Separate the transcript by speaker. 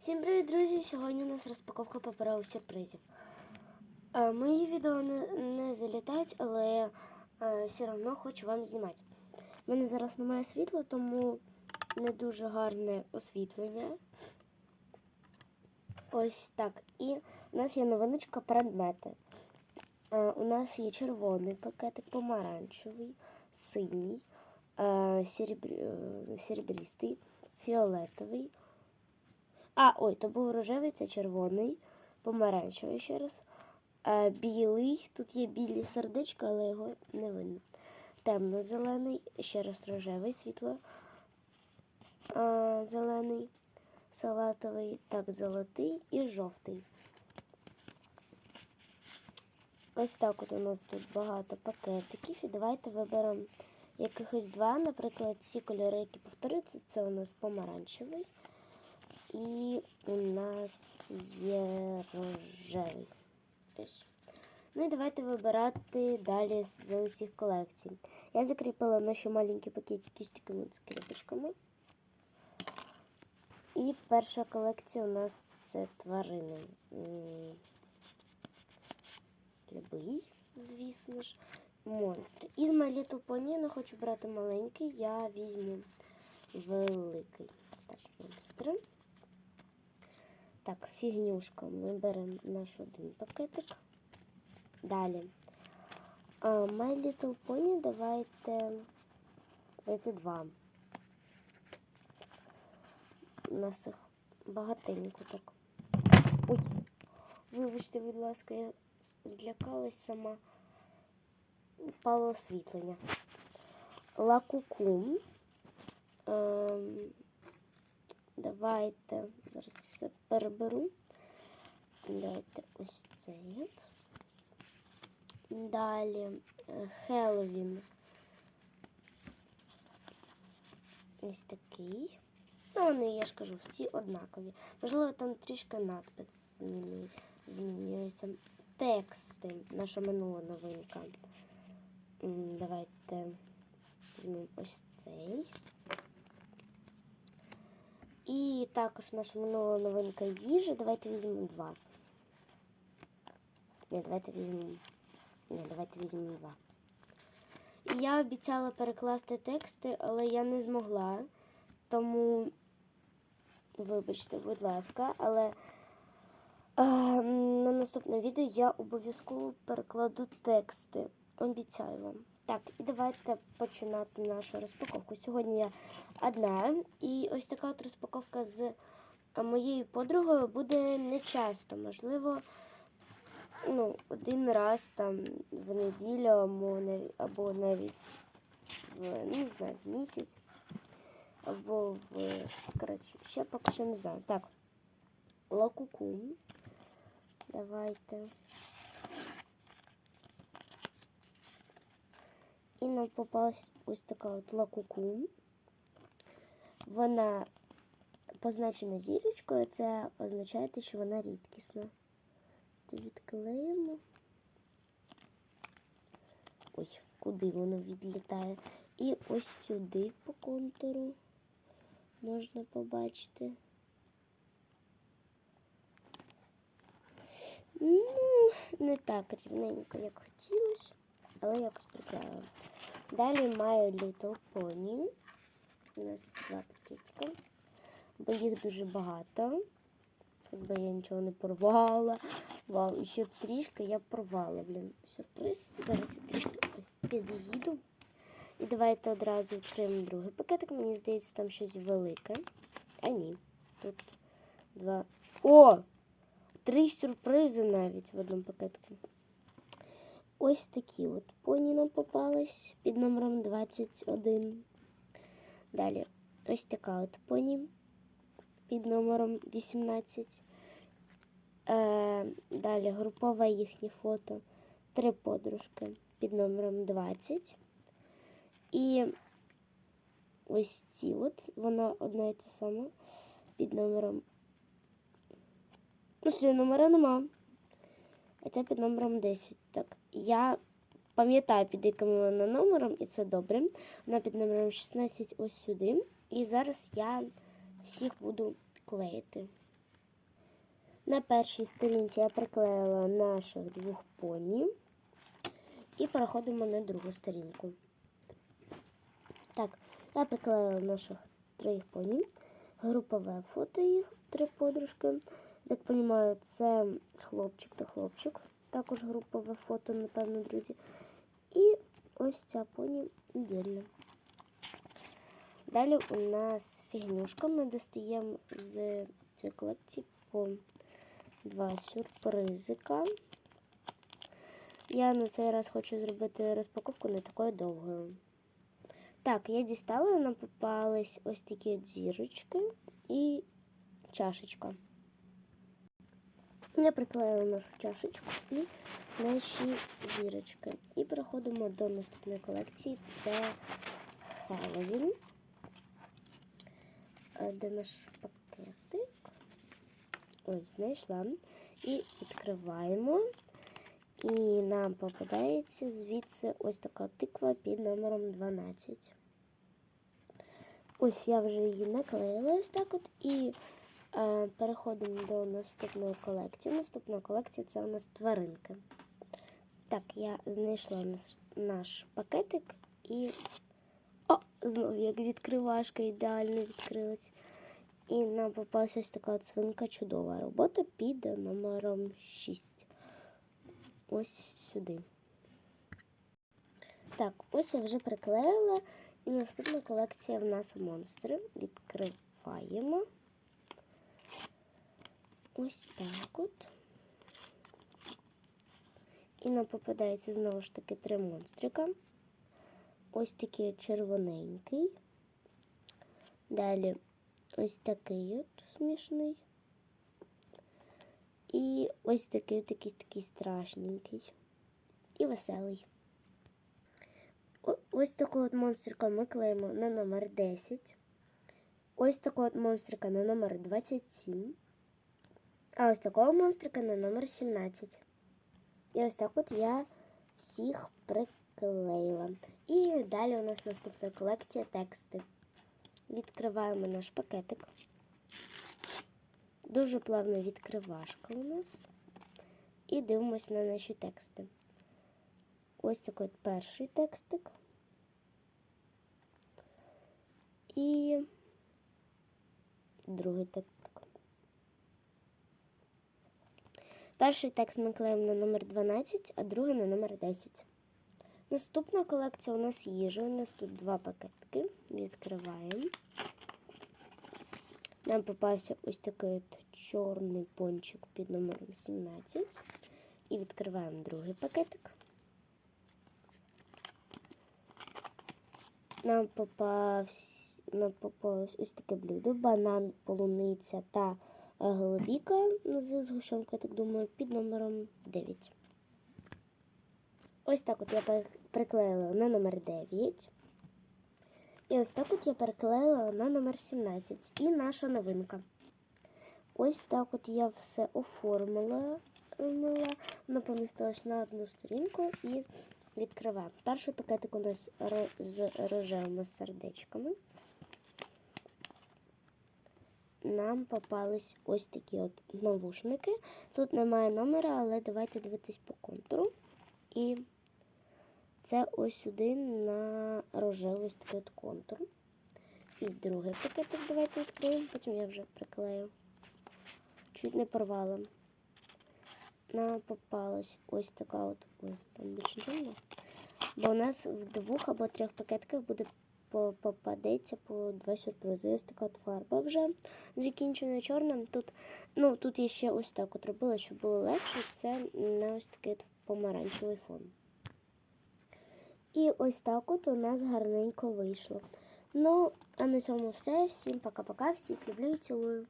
Speaker 1: Всім привіт, друзі! Сьогодні у нас розпаковка паперових сюрпризів. Е, Мої відео не, не залітають, але е, все одно хочу вам знімати. У мене зараз немає світла, тому не дуже гарне освітлення. Ось так. І у нас є новиночка предмети. Е, У нас є червоний пакетик, помаранчевий, синій, е, е, серебристий, фіолетовий. А, ой, то був рожевий, це червоний, помаранчевий ще раз. Е, білий, тут є білі сердечка, але його не видно. Темно-зелений, ще раз рожевий, світло е, зелений, салатовий, так, золотий і жовтий. Ось так от у нас тут багато пакетиків. І давайте виберемо якихось два. Наприклад, ці кольори, які повторюються, це у нас помаранчевий. І у нас є рожевий. Ну і давайте вибирати далі з усіх колекцій. Я закріпила наші маленькі пакетики з такими скріпочками. І перша колекція у нас це тварини. Любий, звісно ж, монстри. Із Little Pony я не хочу брати маленький, я візьму великий. Так, монстри. Так, фігнюшка. Ми беремо наш один пакетик. Далі. А, My Little Pony давайте. Давайте два. У нас їх багатенько так. Ой, вибачте, будь ласка, я злякалась сама. Упало освітлення. Лакуку. Ем, Давайте зараз все переберу. Давайте ось цей. Далі е, Хеллоуін. Ось такий. Ну, вони, я ж кажу, всі однакові. Можливо, там трішки надпис змінює- змінюється. Тексти. Наша минула новинка. Давайте візьмемо ось цей. І також наша минула новинка їжа. Давайте візьмемо два. Ні, давайте візьмемо. Ні, давайте візьмемо два. Я обіцяла перекласти тексти, але я не змогла. Тому, вибачте, будь ласка, але е, на наступне відео я обов'язково перекладу тексти. Обіцяю вам. Так, і давайте починати нашу розпаковку. Сьогодні я одна, і ось така от розпаковка з е, моєю подругою буде не часто. Можливо, ну, один раз там в неділю або навіть в, не знаю, в місяць. Або в. Коротше, ще поки що не знаю. Так. Лакуку. Давайте. І нам попалась ось така от лакуку. Вона позначена зірочкою, це означає, що вона рідкісна. Відклеїмо. Ой, куди воно відлітає? І ось сюди по контуру можна побачити. Ну, не так рівненько, як хотілося, але якось приклеїла. Далі My Little Pony. У нас два пакетика. Бо їх дуже багато. Якби я нічого не порвала. Вау, і ще трішки я порвала, блін. Сюрприз. Зараз я трішки під'їду. І давайте одразу відкриємо другий пакетик. Мені здається, там щось велике. А ні. Тут два. О! Три сюрпризи навіть в одному пакетику. Ось такі от поні нам попались під номером 21. Далі ось така от поні під номером 18. Е, далі групове їхнє фото. Три подружки під номером 20. І ось ці от, вона одна і та сама під номером. Ну, номера нема. А це під номером 10. Так, я пам'ятаю, під яким вона номером, і це добре. Вона під номером 16 ось сюди. І зараз я всіх буду клеїти. На першій сторінці я приклеїла наших двох поні. І переходимо на другу сторінку. Так, я приклеїла наших троїх поні. Групове фото їх, три подружки. Так розумію, це хлопчик та хлопчик. Також групове фото, напевно, друзі. І ось ця поні віддільно. Далі у нас фігнюшка. Ми достаємо з цієї колекції по два сюрпризика. Я на цей раз хочу зробити розпаковку не такою довгою. Так, я дістала, нам попались ось такі зірочки і чашечка. Я приклеїла нашу чашечку і наші зірочки. І переходимо до наступної колекції. Це Хеллоуін. Де наш пакетик? Ось, знайшла. І відкриваємо. І нам попадається звідси ось така тиква під номером 12. Ось я вже її наклеїла ось так от. І переходимо до наступної колекції. Наступна колекція це у нас тваринки. Так, я знайшла наш, наш пакетик і. О, знову як відкривашка ідеально відкрилась. І нам попалася ось така свинка чудова робота під номером 6 ось сюди. Так, ось я вже приклеїла. І наступна колекція в нас монстри. Відкриваємо. Ось так от. І нам попадається знову ж таки три монстрика. Ось такий червоненький. Далі ось такий от смішний. І ось такий от такий страшненький і веселий. Ось такого от монстрика ми клеїмо на номер 10. Ось такого от монстрика на номер 27. А ось такого монстрика на номер 17. І ось так от я всіх приклеїла. І далі у нас наступна колекція тексти. Відкриваємо наш пакетик. Дуже плавна відкривашка у нас. І дивимось на наші тексти. Ось такий от перший текстик. І другий текстик. Перший текст ми клеїмо на номер 12, а другий на номер 10. Наступна колекція у нас їжа. У нас тут два пакетики. Відкриваємо. Нам попався ось такий от чорний пончик під номером 17. І відкриваємо другий пакетик. Нам попався, нам попалось ось таке блюдо, банан, полуниця та голубіка з згущенкою, я так думаю, під номером 9. Ось так от я приклеїла на номер 9. І ось так от я переклеїла на номер 17. І наша новинка. Ось так от я все оформила. мила. Воно на одну сторінку і відкриваємо. Перший пакетик у нас з рожевими сердечками. Нам попались ось такі от навушники. Тут немає номера, але давайте дивитись по контуру. І це ось сюди на рожевий такий от контур. І другий пакетик давайте відкриємо, потім я вже приклею. Чуть не порвала. Нам попалась ось така от. Ой, там більше нічого. Бо у нас в двох або трьох пакетках буде попадеться по два сюрпризи. Ось така от фарба вже закінчена чорним. Тут, ну, тут я ще ось так от робила, щоб було легше. Це на ось такий помаранчевий фон. І ось так от у нас гарненько вийшло. Ну, а на цьому все. Всім пока-пока, всіх люблю і цілую.